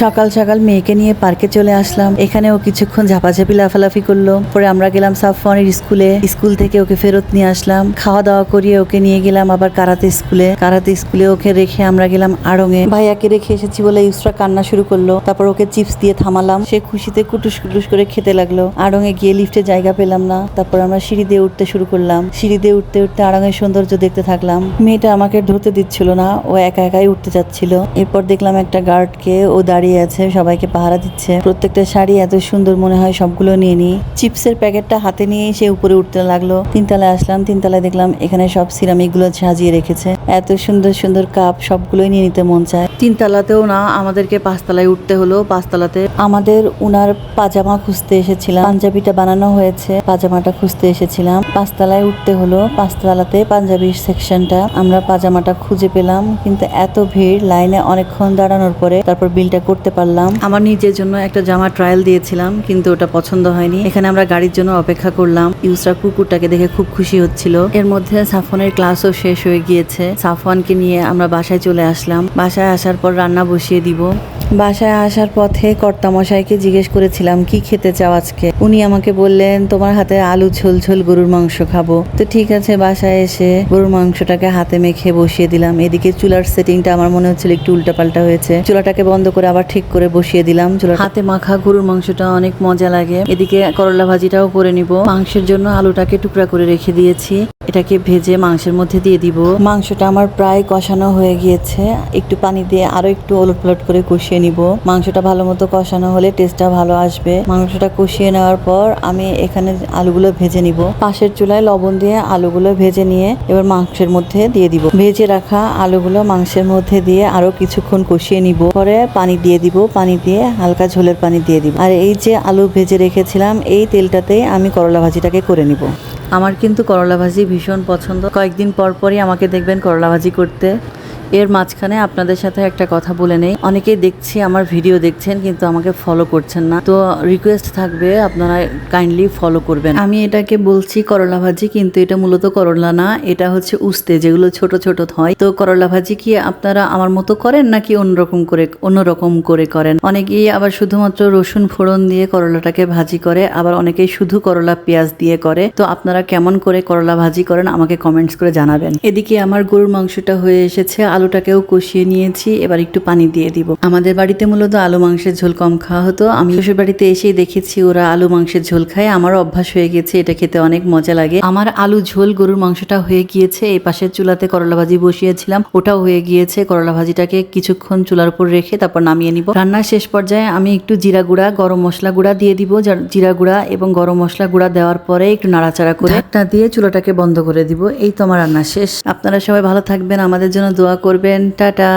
সকাল সকাল মেয়েকে নিয়ে পার্কে চলে আসলাম। এখানে ও কিছুক্ষণ ঝাপাঝাপি লাফালাফি করল। পরে আমরা গেলাম সাফওয়ানের স্কুলে। স্কুল থেকে ওকে ফেরত নিয়ে আসলাম। খাওয়া দাওয়া করিয়ে ওকে নিয়ে গেলাম আবার কারাতে স্কুলে। কারাতে স্কুলে ওকে রেখে আমরা গেলাম আড়ঙে। ভাইয়াকে রেখে এসেছি বলে ইউসরা কান্না শুরু করল। তারপর ওকে চিপস দিয়ে থামালাম। সে খুশিতে কুটুস কুটুস করে খেতে লাগল। আড়ঙে গিয়ে লিফটে জায়গা পেলাম না। তারপর আমরা সিঁড়ি দিয়ে উঠতে শুরু করলাম। সিঁড়ি দিয়ে উঠতে উঠতে আড়ঙের সৌন্দর্য দেখতে থাকলাম। মেয়েটা আমাকে ধরতে দিচ্ছিল না। ও একা একাই উঠতে যাচ্ছিল এরপর দেখলাম একটা গার্ডকে ও দাঁড়িয়ে আছে, সবাইকে পাহারা দিচ্ছে। প্রত্যেকটা শাড়ি এত সুন্দর মনে হয়, সবগুলো নিয়ে নি চিপসের প্যাকেটটা হাতে নিয়ে সে উপরে উঠতে লাগল। তিনতলায় আসলাম, তিনতলায় দেখলাম এখানে সব সিরামিকগুলো সাজিয়ে রেখেছে। এত সুন্দর সুন্দর কাপ সবগুলোই নিয়ে নিতে মন চায়। তিনতলাতেও না, আমাদেরকে পাঁচতলায় উঠতে হলো। পাঁচতলাতে আমাদের উনার পাজামা খুঁজতে এসেছিলাম। পাঞ্জাবিটা বানানো হয়েছে, পাজামাটা খুঁজতে এসেছিলাম। পাঁচতলায় উঠতে হলো। পাঁচতলাতে পাঞ্জাবির সেকশনটা। আমরা পাজামাটা খুঁজে পেলাম, কিন্তু এত ভিড়, লাইনে অনেকক্ষণ দাঁড়ানোর পরে তারপর বিলটা করতে পারলাম। আমার নিজের জন্য একটা জামা ট্রায়াল দিয়েছিলাম, কিন্তু ওটা পছন্দ হয়নি। এখানে আমরা গাড়ির জন্য অপেক্ষা করলাম। ইউসরা কুকুরটাকে দেখে খুব খুশি হচ্ছিল। এর মধ্যে সাফনের ক্লাসও শেষ হয়ে গিয়েছে। সাফওয়ানকে নিয়ে আমরা বাসায় চলে আসলাম। বাসায় আসার পর রান্না বসিয়ে দিব। বাসায় আসার পথে কর্তামশাইকে জিজ্ঞেস করেছিলাম কি খেতে চাও আজকে? উনি আমাকে বললেন তোমার হাতে আলু ঝোল ঝোল গরুর মাংস খাব। তো ঠিক আছে বাসায় এসে গরুর মাংসটাকে হাতে মেখে বসিয়ে দিলাম। এদিকে চুলার সেটিংটা আমার মনে হচ্ছিল একটু উল্টাপাল্টা হয়েছে। চুলাটাকে বন্ধ করে আবার ঠিক করে বসিয়ে দিলাম। চুলা হাতে মাখা গরুর মাংসটা অনেক মজা লাগে। এদিকে করলা ভাজিটাও করে নিব। মাংসের জন্য আলুটাকে টুকরা করে রেখে দিয়েছি। এটাকে ভেজে মাংসের মধ্যে দিয়ে দিব। মাংসটা আমার প্রায় কষানো হয়ে গিয়েছে। একটু পানি দিয়ে আরও একটু ওলট পালট করে কষিয়ে নিব। মাংসটা ভালো মতো কষানো হলে টেস্টটা ভালো আসবে। মাংসটা কষিয়ে নেওয়ার পর আমি এখানে আলুগুলো ভেজে নিব। পাশের চুলায় লবণ দিয়ে আলুগুলো ভেজে নিয়ে এবার মাংসের মধ্যে দিয়ে দিব। ভেজে রাখা আলুগুলো মাংসের মধ্যে দিয়ে আরও কিছুক্ষণ কষিয়ে নিব। পরে পানি দিয়ে দিব। পানি দিয়ে হালকা ঝোলের পানি দিয়ে দিব। আর এই যে আলু ভেজে রেখেছিলাম, এই তেলটাতেই আমি করলা ভাজিটাকে করে নিব। আমার কিন্তু করলা ভাজি ভীষণ পছন্দ। কয়েকদিন পর পরই আমাকে দেখবেন করলা ভাজি করতে। এর মাঝখানে আপনাদের সাথে একটা কথা বলে নেই। অনেকেই দেখছি, আমার ভিডিও দেখছেন, কিন্তু আমাকে ফলো করছেন না। তো রিকোয়েস্ট থাকবে, আপনারা কাইন্ডলি ফলো করবেন। আমি এটাকে বলছি করলা ভাজি, কিন্তু এটা মূলত করলা না। এটা হচ্ছে উস্তে, যেগুলো ছোট ছোট হয়। তো করলা ভাজি কি আপনারা আমার মতো করেন, নাকি অন্যরকম করে অন্যরকম করে করেন? অনেকেই আবার শুধুমাত্র রসুন ফোড়ন দিয়ে করলাটাকে ভাজি করে, আবার অনেকেই শুধু করলা পেঁয়াজ দিয়ে করে। তো আপনারা কেমন করে করলা ভাজি করেন, আমাকে কমেন্টস করে জানাবেন। এদিকে আমার গরুর মাংসটা হয়ে এসেছে আলুটাকেও কষিয়ে নিয়েছি, এবার একটু পানি দিয়ে দিব। আমাদের বাড়িতে মূলত আলু মাংসের ঝোল কম খাওয়া হতো। আমি শ্বশুর বাড়িতে এসেই দেখেছি ওরা আলু মাংসের ঝোল খায়। আমার অভ্যাস হয়ে গেছে, এটা খেতে অনেক মজা লাগে। আমার আলু ঝোল গরুর মাংসটা হয়ে গিয়েছে, এই পাশের চুলাতে করলা ভাজি বসিয়েছিলাম। ওটাও হয়ে গিয়েছে, করলা ভাজিটাকে কিছুক্ষণ চুলার উপর রেখে তারপর নামিয়ে নিব। রান্নার শেষ পর্যায়ে আমি একটু জিরা গুঁড়া, গরম মশলা গুঁড়া দিয়ে দিব। জিরা গুঁড়া এবং গরম মশলা গুঁড়া দেওয়ার পরে একটু নাড়াচাড়া করে ঢাকনা দিয়ে চুলাটাকে বন্ধ করে দিব। এই তো আমার রান্না শেষ। আপনারা সবাই ভালো থাকবেন। আমাদের জন্য দোয়া করবেন টাটা।